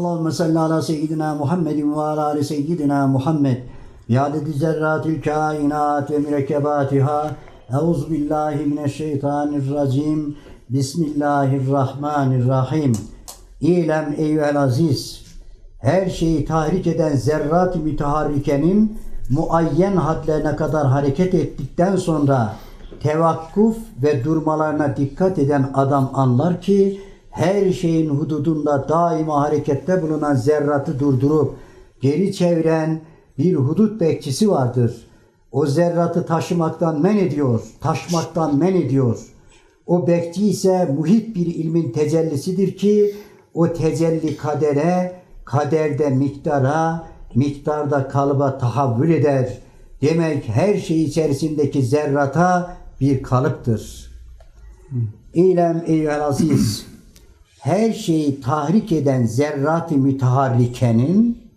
Allahümme salli ala seyyidina Muhammedin ve ala ali seyyidina Muhammed. Ya adedi zerratil kainat ve mürekkebatiha. Euzu billahi mineşşeytanirracim. Bismillahirrahmanirrahim. İlem eyyühel aziz. Her şeyi tahrik eden zerrat-ı müteharrikenin muayyen hadlerine kadar hareket ettikten sonra tevakkuf ve durmalarına dikkat eden adam anlar ki her şeyin hududunda daima harekette bulunan zerratı durdurup geri çeviren bir hudut bekçisi vardır. O zerratı taşımaktan men ediyor, taşmaktan men ediyor. O bekçi ise muhit bir ilmin tecellisidir ki o tecelli kadere, kaderde miktara, miktarda kalıba tahavvül eder. Demek her şey içerisindeki zerrata bir kalıptır. İlem eyyühel aziz. Her şeyi tahrik eden zerrat-ı müteharrikenin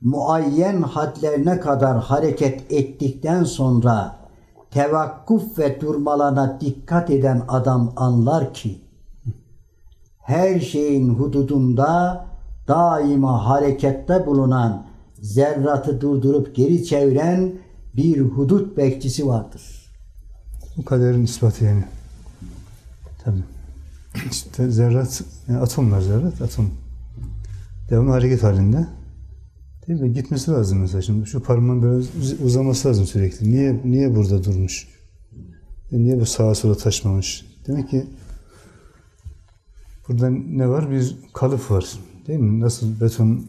muayyen hadlerine kadar hareket ettikten sonra tevakkuf ve durmalarına dikkat eden adam anlar ki her şeyin hududunda daima harekette bulunan zerratı durdurup geri çeviren bir hudut bekçisi vardır. Bu kaderin ispatı yani. Tabii. İşte zerrat, yani atomlar zerrat, atom. Devamlı hareket halinde. Değil mi? Gitmesi lazım mesela. Şimdi şu parmağın biraz uz- uzaması lazım sürekli. Niye niye burada durmuş? E niye bu sağa sola taşmamış? Demek ki burada ne var? Bir kalıp var. Değil mi? Nasıl beton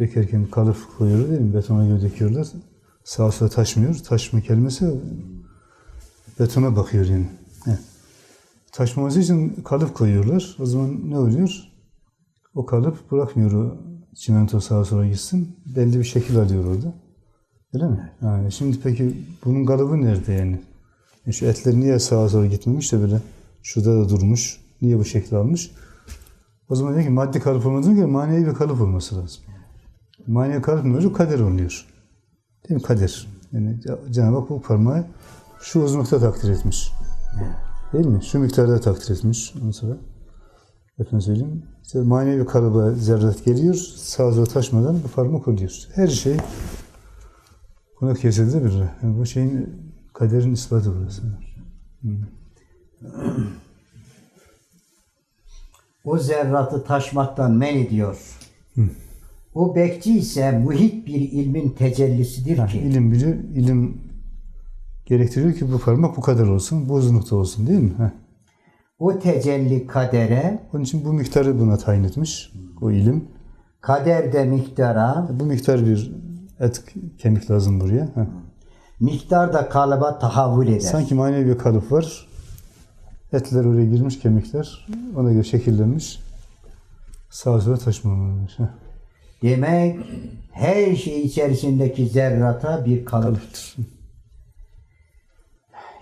dökerken kalıp koyuyorlar değil mi? Betona göre döküyorlar. Sağa sola taşmıyor. Taşma kelimesi betona bakıyor yani. Taşmaması için kalıp koyuyorlar. O zaman ne oluyor? O kalıp bırakmıyor o çimento sağa sola gitsin. Belli bir şekil alıyor orada. Öyle mi? Yani şimdi peki bunun kalıbı nerede yani? E şu etler niye sağa sola gitmemiş de böyle şurada da durmuş. Niye bu şekil almış? O zaman diyor ki maddi kalıp olmadığına göre manevi bir kalıp olması lazım. Manevi kalıp ne oluyor? Kader oluyor. Değil mi? Kader. Yani Cenab-ı Hak bu parmağı şu uzunlukta takdir etmiş. Değil mi? Şu miktarda takdir etmiş. Ondan sonra efendim söyleyeyim. İşte manevi kalıba zerrat geliyor. Sağa taşmadan bu parmak oluyor. Her şey buna kesede bir. Yani bu şeyin kaderin ispatı burası. O zerratı taşmaktan men ediyor. O bekçi ise muhit bir ilmin tecellisidir ki. İlim bilir, ilim gerektiriyor ki bu parmak bu kadar olsun, bu uzunlukta olsun değil mi? Heh. O tecelli kadere, Onun için bu miktarı buna tayin etmiş, o ilim. kaderde miktara, Bu miktar bir et, kemik lazım buraya. Heh. miktar da kalıba tahavvül eder. Sanki manevi bir kalıp var. Etler oraya girmiş, kemikler. Ona göre şekillenmiş. Sağa sola. Heh. Demek her şey içerisindeki zerrata bir kalıptır.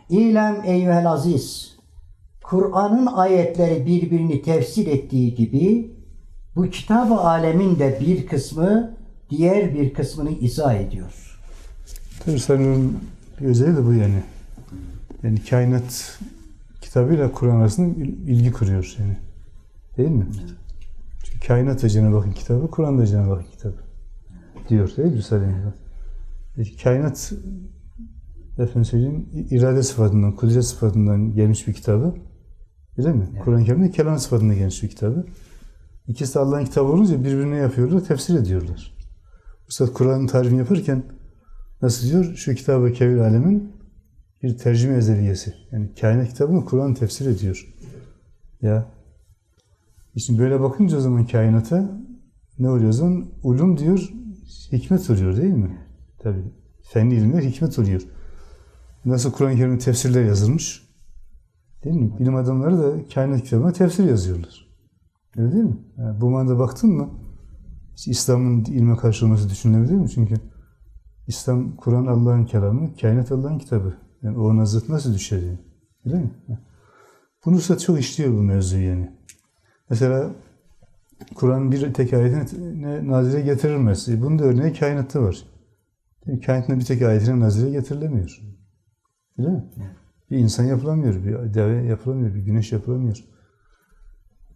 İlem eyyühel aziz. Kur'an'ın ayetleri birbirini tefsir ettiği gibi bu kitab-ı alemin de bir kısmı diğer bir kısmını izah ediyor. Tabii sanırım bir özelliği de bu yani. Yani kainat kitabıyla Kur'an arasında il- ilgi kuruyor yani. Değil mi? Çünkü kainat da Cenab-ı Hakk'ın kitabı, Kur'an da Cenab-ı Hakk'ın kitabı. Diyor değil mi Risale-i kainat efendim söyleyeyim irade sıfatından, kudret sıfatından gelmiş bir kitabı. Değil mi? Kur'an-ı Kerim'de kelam sıfatından gelmiş bir kitabı. İkisi de Allah'ın kitabı olunca birbirine yapıyorlar, tefsir ediyorlar. Üstad Kur'an'ın tarifini yaparken nasıl diyor? Şu kitabı kevir alemin bir tercüme ezeliyesi. Yani kainat kitabını Kur'an tefsir ediyor. Ya. Şimdi böyle bakınca o zaman kainata ne oluyor o zaman? Ulum diyor, hikmet oluyor değil mi? Tabii. Fenli ilimler hikmet oluyor. Nasıl Kur'an-ı Kerim'in tefsirler yazılmış? Değil mi? Bilim adamları da kainat kitabına tefsir yazıyorlar. Öyle değil mi? Yani bu manada baktın mı? İslam'ın ilme karşı olması düşünülebilir mi? Çünkü İslam, Kur'an Allah'ın kelamı, kainat Allah'ın kitabı. Yani ona zıt nasıl düşer yani? Öyle mi? Bunu Üstad çok işliyor bu mevzuyu yani. Mesela Kur'an bir tek ayetine nazire getirilmez. E bunun da örneği kainatta var. Kainatın bir tek ayetine nazire getirilemiyor. Öyle mi? Bir insan yapılamıyor, bir deve yapılamıyor, bir güneş yapılamıyor.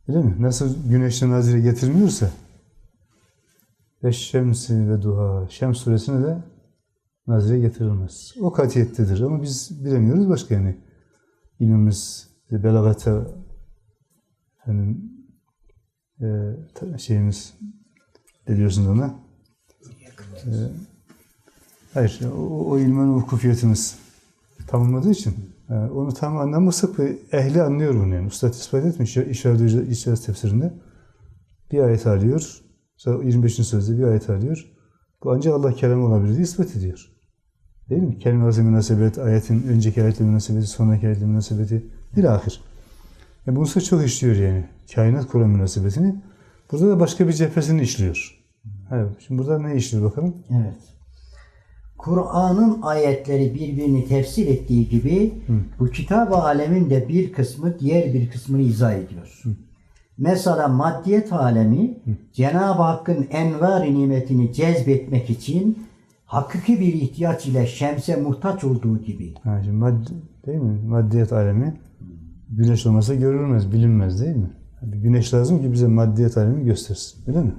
Öyle mi? Nasıl güneşle nazire getirilmiyorsa ve şemsi ve duha. Şems suresine de nazire getirilmez. O katiyettedir ama biz bilemiyoruz başka yani. İlmimiz, belagata efendim, e, şeyimiz ne diyorsunuz ona? E, hayır, o, o ilmin vukufiyetimiz tamamladığı için e, onu tam anlamazsak ve ehli anlıyor bunu yani. Üstad ispat etmiş İşaret İşaret tefsirinde. Bir ayet alıyor, sonra 25. sözde bir ayet alıyor. Bu ancak Allah kelamı olabilir diye ispat ediyor. Değil mi? Kelime arası münasebet, ayetin önceki ayetle münasebeti, sonraki ayetle münasebeti, bilahir. E bunu çok işliyor yani. Kainat Kur'an münasebetini. Burada da başka bir cephesini işliyor. Evet. Şimdi burada ne işliyor bakalım? Evet. Kur'an'ın ayetleri birbirini tefsir ettiği gibi bu kitap alemin de bir kısmı diğer bir kısmını izah ediyor. Mesela maddiyet alemi Cenab-ı Hakk'ın envar nimetini cezbetmek için hakiki bir ihtiyaç ile şemse muhtaç olduğu gibi. Ha, şimdi madde, değil mi? Maddiyet alemi güneş olmasa görülmez, bilinmez değil mi? Bir güneş lazım ki bize maddiyet alemi göstersin. Öyle mi?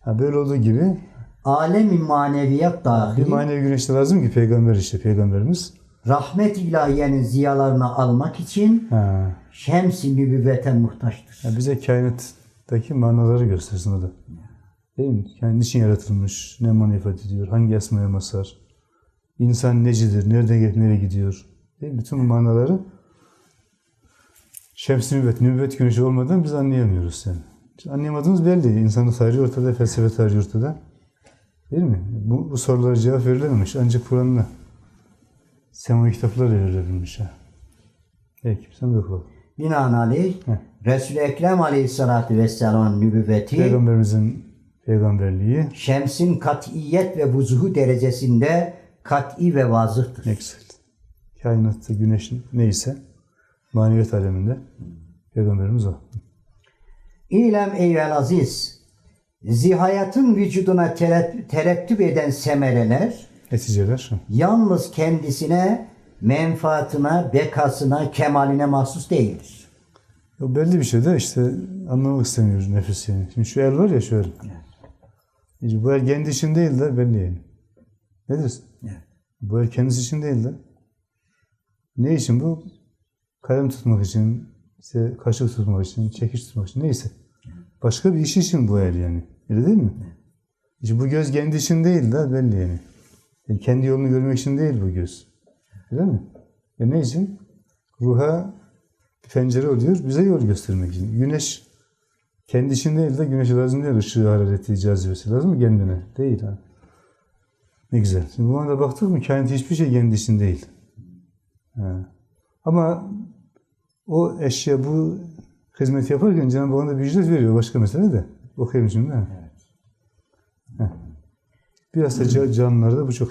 Ha, böyle olduğu gibi Alemi maneviyat bir dahil manevi güneş de lazım ki peygamber işte peygamberimiz. rahmet ilahiyenin ziyalarını almak için Ha, şems-i nübüvvete muhtaçtır. ya bize kainattaki manaları göstersin o da. Değil mi? Yani niçin yaratılmış, ne mana ifade ediyor, hangi esmaya masar, insan necidir, nereden gelip nereye gidiyor. Değil mi? Bütün bu manaları şems nübüvvet, nübüvvet güneşi olmadan biz anlayamıyoruz yani. Anlayamadığımız belli. İnsanın tarihi ortada, felsefe tarihi ortada. Değil mi? Bu, bu sorulara cevap verilememiş. Ancak Kur'an'la semavi kitaplarla verilebilmiş. Ha. Peki, sen de oku. Binaenaleyh. Resul-i Ekrem Aleyhisselatü Vesselam'ın nübüvveti Peygamberimizin peygamberliği şemsin kat'iyet ve vuzuhu derecesinde kat'i ve vazıhtır. ne güzel. Kainatta güneş neyse maneviyat aleminde peygamberimiz o. İlem eyvel aziz, zihayatın vücuduna teret- terettüp eden semereler Neticeler. yalnız kendisine, menfaatına, bekasına, kemaline mahsus değildir. O belli bir şey de işte anlamak istemiyoruz nefis yani. Şimdi şu el var ya şu el. İşte bu el kendi için değil de belli yani. Ne diyorsun? Evet. Bu el kendisi için değil de. Ne için bu? Kalem tutmak için, işte kaşık tutmak için, çekiç tutmak için neyse. Başka bir iş için bu el yani. Öyle değil mi? İşte bu göz kendi için değil de belli yani. Yani kendi yolunu görmek için değil bu göz. Öyle mi? E ne için? Ruha bir pencere oluyor, bize yol göstermek için. Güneş kendi için değil de güneşe lazım değil, ışığı, harareti, cazibesi lazım mı kendine? Değil ha. Ne güzel. Şimdi bu anda baktık mı kainat hiçbir şey kendi için değil. Ha. Ama o eşya bu hizmet yaparken Cenab-ı Hak ona bir ücret veriyor. Başka mesele de. Okuyayım şimdi. Ha. Ha. Biraz da ca- canlılarda bu çok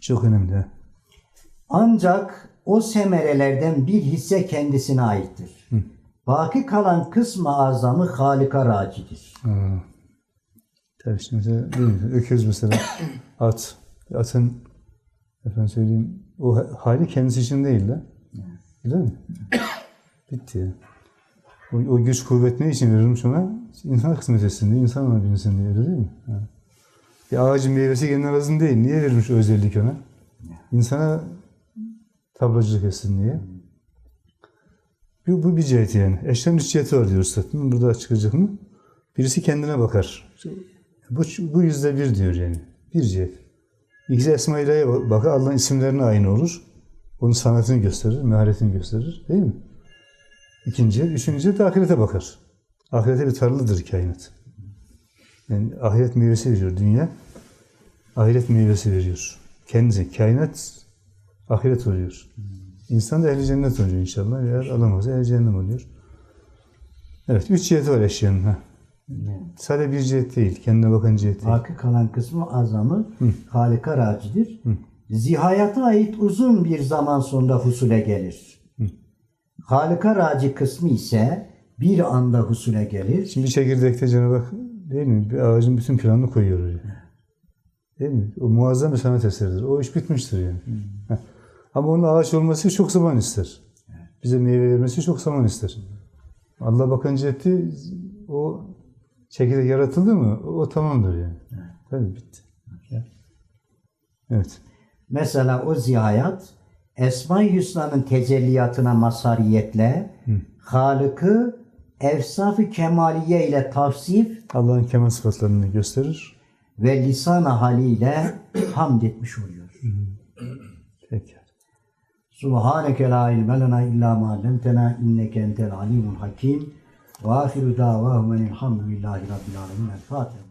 çok önemli. Ancak o semerelerden bir hisse kendisine aittir. Baki kalan kısmı azamı Halika racidir. Ha. Tabii şimdi değil mi? Öküz mesela at. Atın efendim söyleyeyim o ha- hali kendisi için değil de. Değil mi? Bitti. O, o güç kuvvet ne için verilmiş ona? İnsan hizmet etsin diye, insan ona binsin diye öyle değil mi? Ha. Bir ağacın meyvesi kendine lazım değil. Niye verilmiş özellik ona? İnsana tablacılık etsin diye. Bu, bu bir ciheti yani. Eşlerin üç ciheti var diyor Üstad. Bunu Burada çıkacak mı? Birisi kendine bakar. Bu, bu yüzde bir diyor yani. Bir cihet. İkisi Esma İlahi'ye bakar. Allah'ın isimlerine aynı olur. Onun sanatını gösterir, meharetini gösterir. Değil mi? İkinci. Üçüncü de ahirete bakar. Ahirete bir tarladır kainat. Yani ahiret meyvesi veriyor dünya. Ahiret meyvesi veriyor. Kendisi, kainat ahiret oluyor. İnsan da ehli cennet oluyor inşallah. Eğer alamazsa ehli cennet oluyor. Evet, üç cihet var eşyanın. Ha. Sadece bir cihet değil, kendine bakan cihet değil. Baki kalan kısmı azamı Halika racidir. Zihayata ait uzun bir zaman sonra husule gelir. Halika raci kısmı ise bir anda husule gelir. Şimdi çekirdekte Cenab-ı Hak değil mi? Bir ağacın bütün planını koyuyor oraya. Değil mi? O muazzam bir sanat eseridir. O iş bitmiştir yani. Heh. Ama onun ağaç olması çok zaman ister. Bize meyve vermesi çok zaman ister. Allah bakınca etti o Çekirdek yaratıldı mı o, tamamdır yani. Tabii bitti. Evet. Mesela o zihayat Esma-i Hüsna'nın tecelliyatına mazhariyetle Halık'ı evsaf-ı kemaliye ile tavsif Allah'ın kemal sıfatlarını gösterir. ve lisan-ı haliyle hamd etmiş oluyor. Peki. Subhaneke la ilme lena illa ma allamtena inneke entel alimul hakim. Ve ahiru davahum enilhamdülillahi rabbil alemin. El Fatiha.